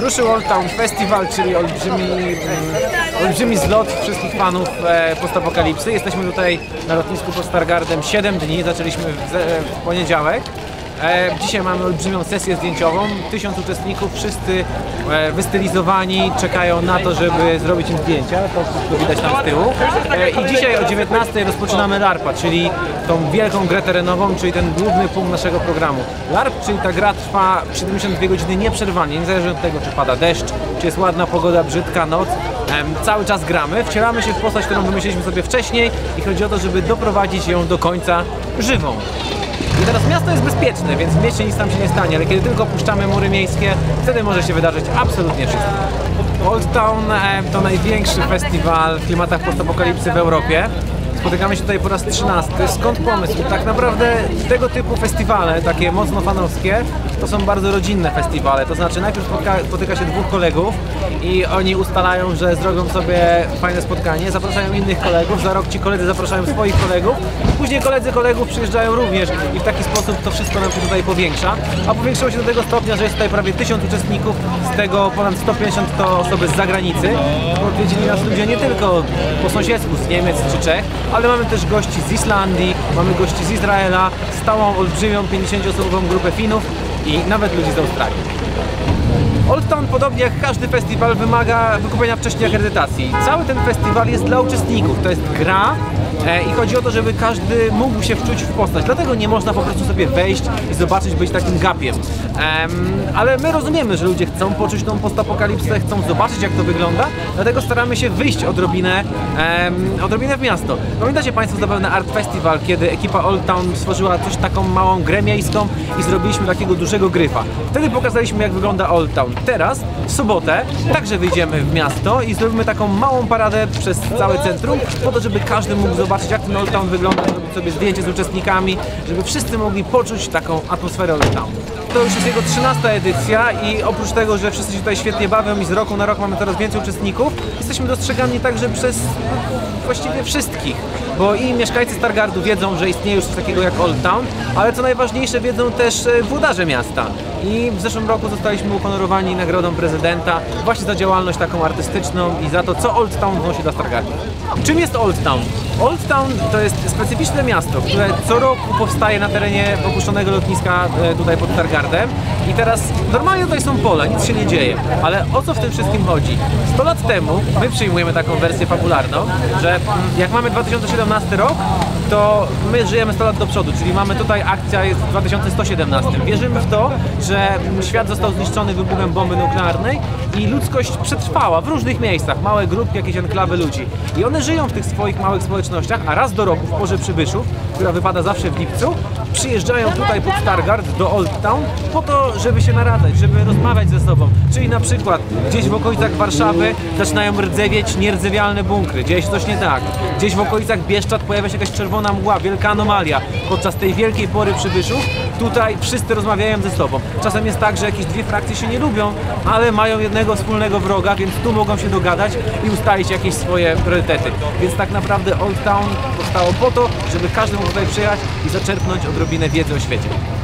ruszył Old Town Festival, czyli olbrzymi, mm, olbrzymi zlot wszystkich fanów e, postapokalipsy. Jesteśmy tutaj na lotnisku pod Stargardem 7 dni, zaczęliśmy w, w poniedziałek. E, Dzisiaj mamy olbrzymią sesję zdjęciową. Tysiąc uczestników, wszyscy e, wystylizowani, czekają na to, żeby zrobić im zdjęcia. To wszystko widać tam z tyłu. E, I dzisiaj o 19 rozpoczynamy LARPa, czyli tą wielką grę terenową, czyli ten główny punkt naszego programu. LARP, czyli ta gra trwa 72 godziny nieprzerwanie, niezależnie od tego, czy pada deszcz, czy jest ładna pogoda, brzydka noc. Cały czas gramy, wcielamy się w postać, którą wymyśliliśmy sobie wcześniej i chodzi o to, żeby doprowadzić ją do końca żywą. I teraz miasto jest bezpieczne, więc w mieście nic tam się nie stanie, ale kiedy tylko puszczamy mury miejskie, wtedy może się wydarzyć absolutnie wszystko. Old Town e, to największy festiwal w klimatach postapokalipsy w Europie. Spotykamy się tutaj po raz 13. Skąd pomysł? Tak naprawdę tego typu festiwale, takie mocno fanowskie, to są bardzo rodzinne festiwale. To znaczy najpierw spotka, spotyka się dwóch kolegów i oni ustalają, że zrobią sobie fajne spotkanie, zapraszają innych kolegów, za rok ci koledzy zapraszają swoich kolegów, później koledzy kolegów przyjeżdżają również i w taki sposób to wszystko nam się tutaj powiększa. A powiększyło się do tego stopnia, że jest tutaj prawie 1000 uczestników, z tego ponad 150 to osoby z zagranicy. Odwiedzili nas ludzie nie tylko po sąsiedzku z Niemiec czy Czech, ale mamy też gości z Islandii, mamy gości z Izraela, stałą olbrzymią 50-osobową grupę Finów i nawet ludzi z Australii. Old Town, podobnie jak każdy festiwal, wymaga wykupienia wcześniej akredytacji. Cały ten festiwal jest dla uczestników, to jest gra i chodzi o to, żeby każdy mógł się wczuć w postać. Dlatego nie można po prostu sobie wejść i zobaczyć, być takim gapiem. Em, ale my rozumiemy, że ludzie chcą poczuć tą postapokalipsę, chcą zobaczyć, jak to wygląda, dlatego staramy się wyjść odrobinę, odrobinę w miasto. Pamiętacie Państwo zapewne Art Festival, kiedy ekipa Old Town stworzyła coś taką małą grę miejską i zrobiliśmy takiego dużego gryfa. Wtedy pokazaliśmy, jak wygląda Old Town. Teraz, w sobotę, także wyjdziemy w miasto i zrobimy taką małą paradę przez całe centrum, po to, żeby każdy mógł zobaczyć, jak ten Old Town wygląda, zrobić sobie zdjęcie z uczestnikami, żeby wszyscy mogli poczuć taką atmosferę Old Town. To już jest jego 13 edycja i oprócz tego, że wszyscy się tutaj świetnie bawią i z roku na rok mamy coraz więcej uczestników, jesteśmy dostrzegani także przez właściwie wszystkich, bo i mieszkańcy Stargardu wiedzą, że istnieje już coś takiego jak Old Town, ale co najważniejsze wiedzą też e, włodarze miasta. I w zeszłym roku zostaliśmy uhonorowani nagrodą prezydenta właśnie za działalność taką artystyczną i za to, co Old Town wnosi dla Stargardu. Czym jest Old Town? Old Town to jest specyficzne miasto, które co roku powstaje na terenie opuszczonego lotniska e, tutaj pod Stargardem. I teraz normalnie tutaj są pola, nic się nie dzieje, ale o co w tym wszystkim chodzi? 100 lat temu my przyjmujemy taką wersję fabularną, że mm, jak mamy 2017 rok, to my żyjemy 100 lat do przodu, czyli mamy tutaj akcja jest w 2117. Wierzymy w to, że świat został zniszczony wybuchem bomby nuklearnej i ludzkość przetrwała w różnych miejscach, małe grupki, jakieś enklawy ludzi. I one żyją w tych swoich małych społecznościach, a raz do roku w porze przybyszów, która wypada zawsze w lipcu, przyjeżdżają tutaj pod Stargard do Old Town po to, żeby się naradzać, żeby rozmawiać ze sobą. Czyli na przykład gdzieś w okolicach Warszawy zaczynają rdzewieć nierzewialne bunkry, gdzieś coś nie tak. Gdzieś w okolicach Bieszczad pojawia się jakaś czerwona mgła, wielka anomalia. Podczas tej wielkiej pory przybyszów tutaj wszyscy rozmawiają ze sobą. Czasem jest tak, że jakieś dwie frakcje się nie lubią, ale mają jednego wspólnego wroga, więc tu mogą się dogadać i ustalić jakieś swoje priorytety. Więc tak naprawdę Old Town powstało po to, żeby każdy mógł tutaj przyjechać i zaczerpnąć odrobinę wiedzy o świecie.